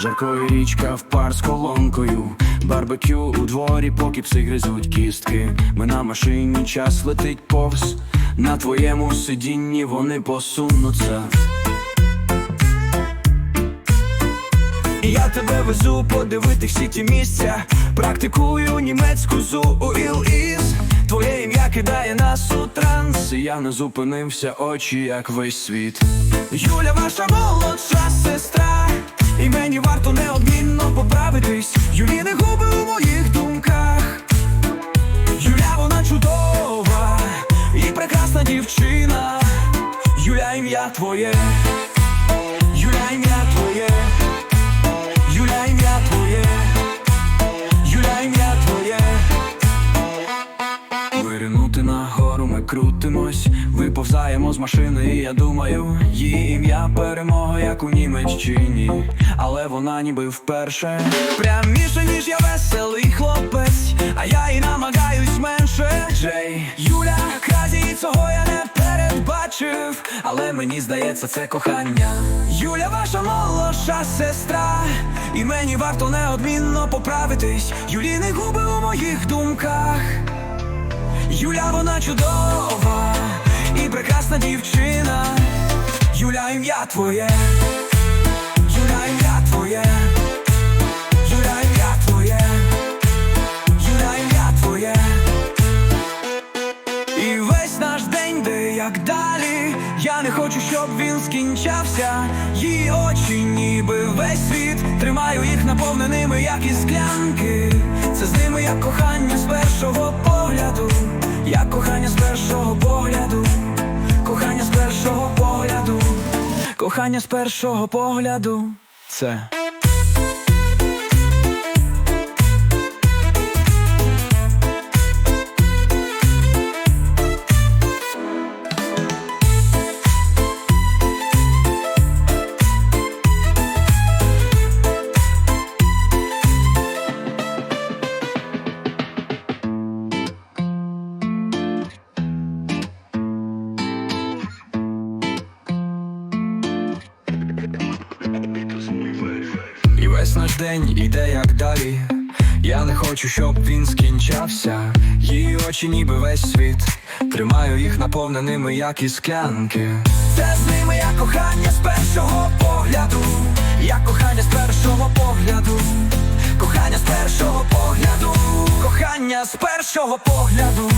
Жаркою річка в пар з колонкою, барбекю у дворі, поки пси гризуть кістки. Ми на машині час летить повз. На твоєму сидінні вони посунуться. Я тебе везу подивити всі ті місця. Практикую німецьку зу іл-із Твоє ім'я кидає нас у транс. Я не зупинився, очі, як весь світ. Юля, ваша молодша сестра. І мені варто неодмінно поправитись. Юліни губи у моїх думках. Юля, вона чудова і прекрасна дівчина. Юля, ім'я твоє. Крутимось, виповзаємо з машини, і я думаю, її ім'я перемога, як у Німеччині, але вона ніби вперше. Пряміше, ніж я веселий хлопець, а я і намагаюсь менше. Джей, Юля, кразі, цього я не передбачив, але мені здається, це кохання. Юля, ваша молодша сестра, і мені варто неодмінно поправитись. Юліни губи у моїх думках. Юля, вона чудова і прекрасна дівчина. Юля, ім'я твоє. Юля, ім'я твоє. Юля, ім'я твоє. Юля, ім'я твоє. І весь наш день, де як далі. Я не хочу, щоб він скінчався. Її очі, ніби весь світ. Тримаю їх наповненими, як і склянки. Це з ними як кохання з першого Кохання з першого погляду. Це. Весь наш день іде як далі. Я не хочу, щоб він скінчався. Її очі, ніби весь світ. Тримаю їх наповненими, як і склянки. Це з ними як кохання з першого погляду. Як кохання з першого погляду. Кохання з першого погляду. Кохання з першого погляду.